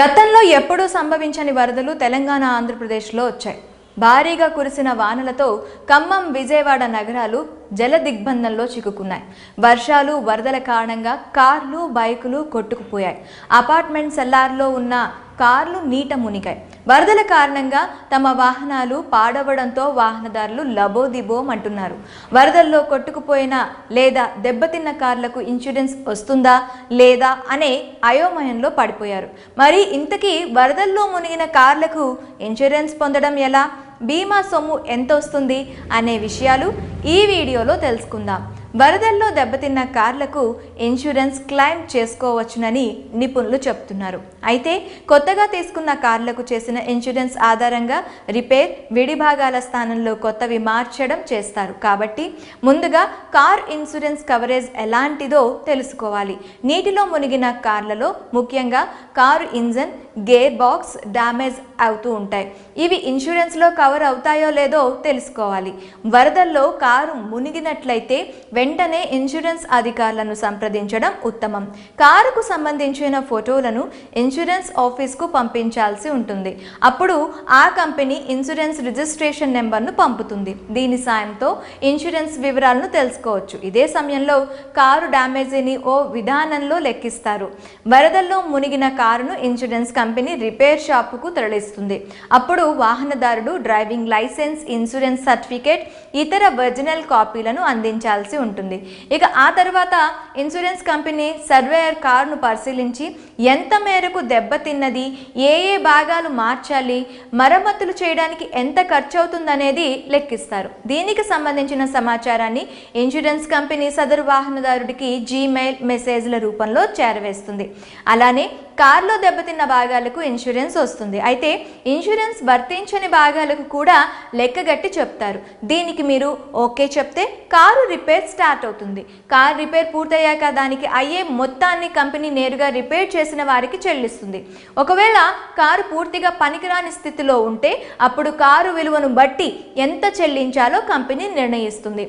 గతంలో ఎప్పుడూ సంభవించని వరదలు తెలంగాణ ఆంధ్రప్రదేశ్లో వచ్చాయి. భారీగా కురిసిన వానలతో ఖమ్మం విజయవాడ నగరాలు జల దిగ్బంధంలో చిక్కుకున్నాయి. వర్షాలు వరదల కారణంగా కార్లు బైకులు కొట్టుకుపోయాయి. అపార్ట్మెంట్ సెల్లార్లో ఉన్న కార్లు నీట మునిగాయి. వరదల కారణంగా తమ వాహనాలు పాడవడంతో వాహనదారులు లబోదిబోం అంటున్నారు. వరదల్లో కొట్టుకుపోయిన లేదా దెబ్బతిన్న కార్లకు ఇన్సూరెన్స్ వస్తుందా లేదా అనే అయోమయంలో పడిపోయారు. మరి ఇంతకీ వరదల్లో మునిగిన కార్లకు ఇన్సూరెన్స్ పొందడం ఎలా? బీమా సొమ్ము ఎంత వస్తుంది అనే విషయాలు ఈ వీడియోలో తెలుసుకుందాం. వరదల్లో దెబ్బతిన్న కార్లకు ఇన్సూరెన్స్ క్లెయిమ్ చేసుకోవచ్చునని నిపుణులు చెప్తున్నారు అయితే కొత్తగా తీసుకున్న కార్లకు చేసిన ఇన్సూరెన్స్ ఆధారంగా రిపేర్ విడిభాగాల స్థానంలో కొత్తవి మార్చడం చేస్తారు. కాబట్టి ముందుగా కార్ ఇన్సూరెన్స్ కవరేజ్ ఎలాంటిదో తెలుసుకోవాలి. నీటిలో మునిగిన కార్లలో ముఖ్యంగా car engine gear box damage అవుతూ ఉంటాయి. ఇవి ఇన్సూరెన్స్లో కవర్ అవుతాయో లేదో తెలుసుకోవాలి. వరదల్లో కారు మునిగినట్లయితే వెంటనే ఇన్సూరెన్స్ అధికారులను సంప్రదించడం ఉత్తమం. కారుకు సంబంధించిన ఫోటోలను ఇన్సూరెన్స్ ఆఫీస్కు పంపించాల్సి ఉంటుంది. అప్పుడు ఆ కంపెనీ ఇన్సూరెన్స్ రిజిస్ట్రేషన్ నెంబర్ను పంపుతుంది. దీని సాయంతో ఇన్సూరెన్స్ వివరాలను తెలుసుకోవచ్చు. ఇదే సమయంలో కారు డ్యామేజీని ఓ విధానంలో లెక్కిస్తారు. వరదల్లో మునిగిన కారును ఇన్సూరెన్స్ కంపెనీ రిపేర్ షాపుకు తరలిస్తుంది. అప్పుడు వాహనదారుడు డ్రైవింగ్ లైసెన్స్ ఇన్సూరెన్స్ సర్టిఫికేట్ ఇతర ఒరిజినల్ కాపీలను అందించాల్సి ఉంటుంది. ఉంటుంది. ఇక ఆ తర్వాత ఇన్సూరెన్స్ కంపెనీ సర్వేయర్ కారును పరిశీలించి ఎంత మేరకు దెబ్బతిన్నది ఏ ఏ భాగాలు మార్చాలి మరమ్మతులు చేయడానికి ఎంత ఖర్చు అవుతుందనేది లెక్కిస్తారు. దీనికి సంబంధించిన సమాచారాన్ని ఇన్సూరెన్స్ కంపెనీ సదరు వాహనదారుడికి జీమెయిల్ మెసేజ్ల రూపంలో చేరవేస్తుంది. అలానే కారులో దెబ్బతిన్న భాగాలకు ఇన్సూరెన్స్ వస్తుంది. అయితే ఇన్సూరెన్స్ వర్తించని భాగాలకు కూడా లెక్కగట్టి చెప్తారు. దీనికి మీరు ఓకే చెప్తే కారు రిపేర్ స్టార్ట్ అవుతుంది. కార్ రిపేర్ పూర్తయ్యాక దానికి అయ్యే మొత్తాన్ని కంపెనీ నేరుగా రిపేర్ చేసిన వారికి చెల్లిస్తుంది. ఒకవేళ కారు పూర్తిగా పనికిరాని స్థితిలో ఉంటే అప్పుడు కారు విలువను బట్టి ఎంత చెల్లించాలో కంపెనీ నిర్ణయిస్తుంది.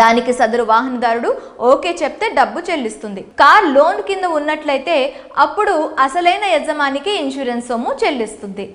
దానికి సదరు వాహనదారుడు ఓకే చెప్తే డబ్బు చెల్లిస్తుంది. కార్ లోన్ కింద ఉన్నట్లయితే అప్పుడు అసలైన యజమానికి ఇన్సూరెన్స్ సొమ్ము చెల్లిస్తుంది.